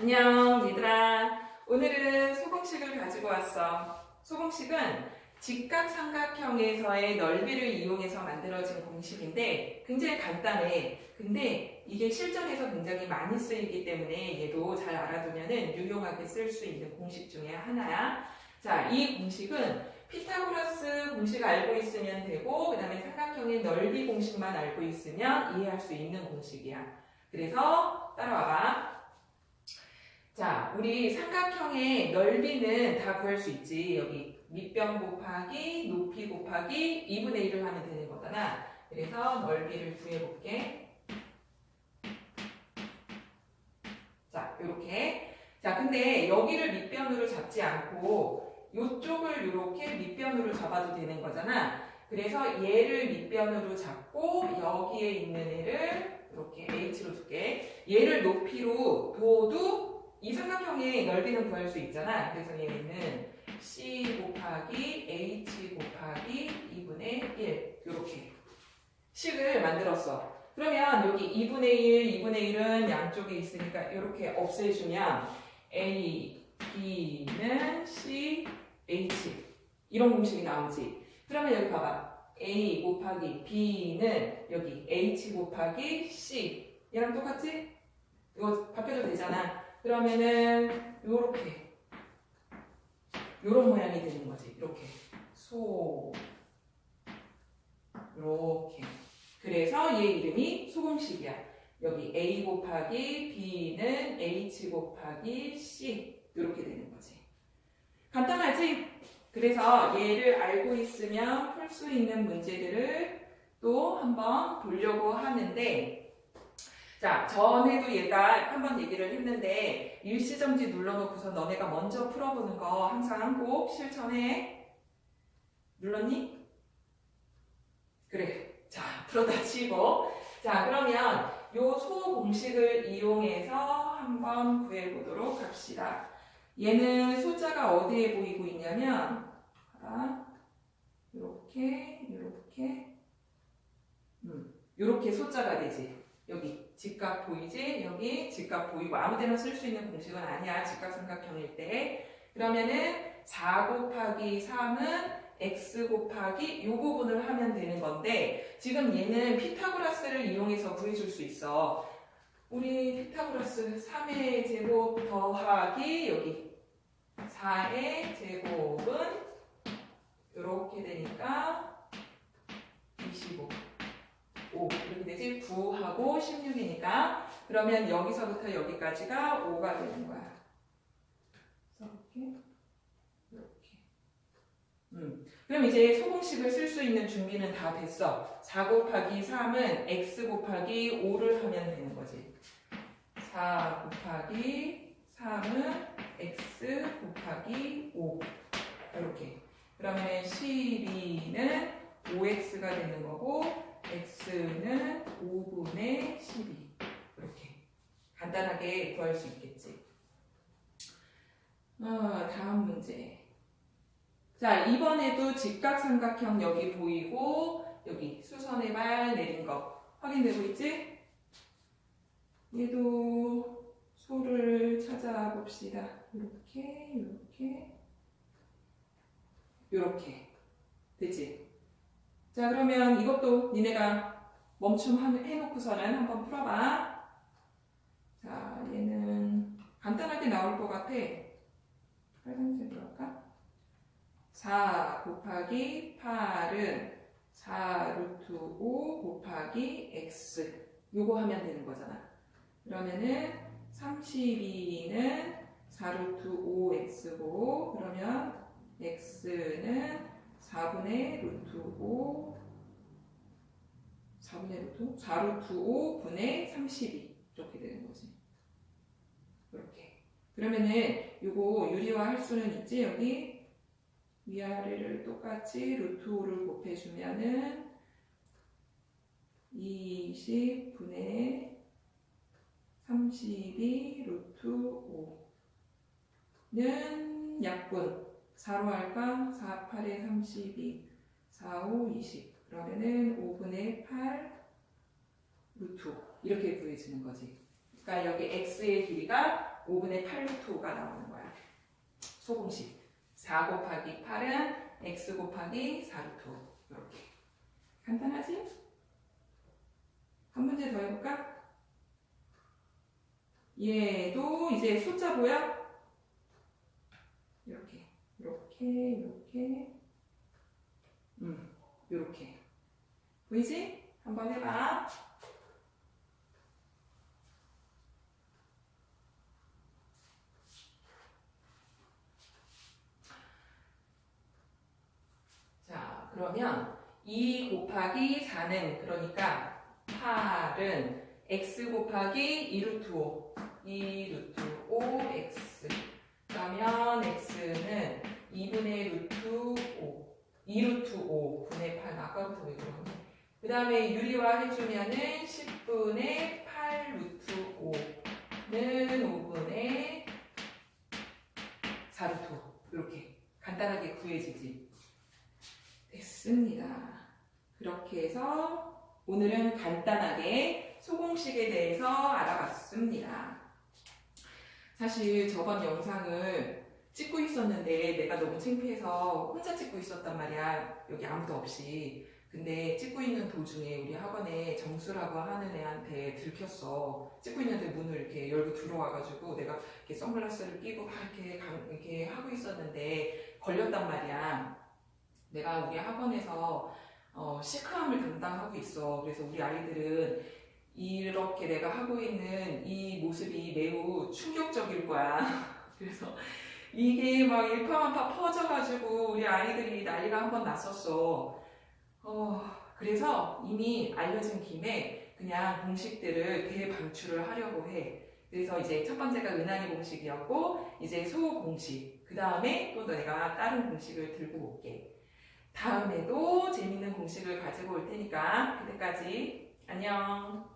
안녕 얘들아. 오늘은 소공식을 가지고 왔어. 소공식은 직각삼각형에서의 넓이를 이용해서 만들어진 공식인데 굉장히 간단해. 근데 이게 실전에서 굉장히 많이 쓰이기 때문에 얘도 잘 알아두면 유용하게 쓸 수 있는 공식 중에 하나야. 자 이 공식은 피타고라스 공식 알고 있으면 되고 그 다음에 삼각형의 넓이 공식만 알고 있으면 이해할 수 있는 공식이야. 그래서 따라와봐 자, 우리 삼각형의 넓이는 다 구할 수 있지. 여기 밑변 곱하기 높이 곱하기 2분의 1을 하면 되는 거잖아. 그래서 넓이를 구해볼게. 자, 요렇게. 자, 근데 여기를 밑변으로 잡지 않고 이쪽을 이렇게 밑변으로 잡아도 되는 거잖아. 그래서 얘를 밑변으로 잡고 여기에 있는 애를 이렇게 h로 줄게. 얘를 높이로 둬도 이 삼각형의 넓이는 구할 수 있잖아. 그래서 얘는 c 곱하기 h 곱하기 2분의 1 이렇게 식을 만들었어. 그러면 여기 2분의 1, 2분의 1은 양쪽에 있으니까 이렇게 없애주면 a, b는 c, h 이런 공식이 나오지. 그러면 여기 봐봐. a 곱하기 b는 여기 h 곱하기 c 얘랑 똑같지? 이거 바뀌어도 되잖아. 그러면은 요렇게 요런 모양이 되는 거지. 이렇게 소 이렇게 그래서 얘 이름이 소공식이야. 여기 a 곱하기 b는 h 곱하기 c 이렇게 되는 거지. 간단하지? 그래서 얘를 알고 있으면 풀 수 있는 문제들을 또 한번 보려고 하는데 자, 전에도 얘가 한번 얘기를 했는데 일시정지 눌러놓고서 너네가 먼저 풀어보는 거 항상 꼭 실천해. 눌렀니? 그래. 자, 풀어다 치고. 자, 그러면 요 소 공식을 이용해서 한번 구해보도록 합시다. 얘는 숫자가 어디에 보이고 있냐면, 자, 요렇게, 요렇게, 음, 요렇게 숫자가 되지. 여기 직각 보이지? 여기 직각 보이고 아무 데나 쓸 수 있는 공식은 아니야. 직각삼각형일 때. 그러면은 4 곱하기 3은 x 곱하기 요 부분을 하면 되는 건데 지금 얘는 피타고라스를 이용해서 구해줄 수 있어. 우리 피타고라스 3의 제곱 더하기 여기 4의 제곱은 이렇게 되니까 25. 5 이렇게 되지 9하고 16이니까 그러면 여기서부터 여기까지가 5가 되는 거야. 이렇게 이렇게 음. 그럼 이제 소공식을 쓸 수 있는 준비는 다 됐어. 4 곱하기 3은 x 곱하기 5를 하면 되는 거지. 4 곱하기 3은 x 곱하기 5 이렇게 그러면 12는 5x가 되는 거고 x는 5분의 12 이렇게 간단하게 구할 수 있겠지. 어, 다음 문제. 자 이번에도 직각삼각형 여기 보이고 여기 수선의 발 내린 거 확인되고 있지? 얘도 소를 찾아봅시다. 이렇게 이렇게 이렇게 되지? 자, 그러면 이것도 니네가 멈춤 한- 해놓고서는 한번 풀어봐. 자, 얘는 간단하게 나올 것 같아. 빨간색으로 할까? 4 곱하기 8은 4 루트 5 곱하기 x. 요거 하면 되는 거잖아. 그러면은 32는 4 루트 5x고, 그러면 x는 4분의 루트 5 4분의 루트 4 루트 5분의 32 이렇게 되는 거지. 이렇게. 그러면은 요거 유리화 할 수는 있지 여기 위아래를 똑같이 루트 5를 곱해주면은 20분의 32 루트 5는 약분 4로 할까? 4, 8에 32, 4, 5, 20. 그러면은 5분의 8 루트 5. 이렇게 구해지는 거지. 그러니까 여기 x의 길이가 5분의 8 루트 5가 나오는 거야. 소공식. 4 곱하기 8은 x 곱하기 4루트 5. 이렇게. 간단하지? 한 문제 더 해볼까? 얘도 이제 숫자 보여? 이렇게, 이렇게, 이렇게, 음, 이렇게. 보이지? 한번 해봐. 자, 그러면 2 곱하기 4는 그러니까 8은 x 곱하기 2루트 5, 2루트 5x. 그러면 x는 2분의 루트 5, 2루트 5 분의 8. 아까부터 왜 그러니? 그 다음에 유리화 해주면은 10분의 8 루트 5는 5분의 4루트 5. 이렇게 간단하게 구해지지. 됐습니다. 그렇게 해서 오늘은 간단하게 소공식에 대해서 알아봤습니다. 사실 저번 영상을 찍고 있었는데 내가 너무 창피해서 혼자 찍고 있었단 말이야. 여기 아무도 없이. 근데 찍고 있는 도중에 우리 학원에 정수라고 하는 애한테 들켰어. 찍고 있는데 문을 이렇게 열고 들어와가지고 내가 이렇게 선글라스를 끼고 막 이렇게, 강- 이렇게 하고 있었는데 걸렸단 말이야. 내가 우리 학원에서 어, 시크함을 담당하고 있어. 그래서 우리 아이들은 이렇게 내가 하고 있는 이 모습이 매우 충격적일 거야. 그래서 이게 막 일파만파 퍼져가지고 우리 아이들이 난리가 한 번 났었어. 어, 그래서 이미 알려진 김에 그냥 공식들을 대방출을 하려고 해. 그래서 이제 첫 번째가 은하리 공식이었고, 이제 소 공식. 그 다음에 또 내가 다른 공식을 들고 올게. 다음에도 재밌는 공식을 가지고 올 테니까 그때까지 안녕.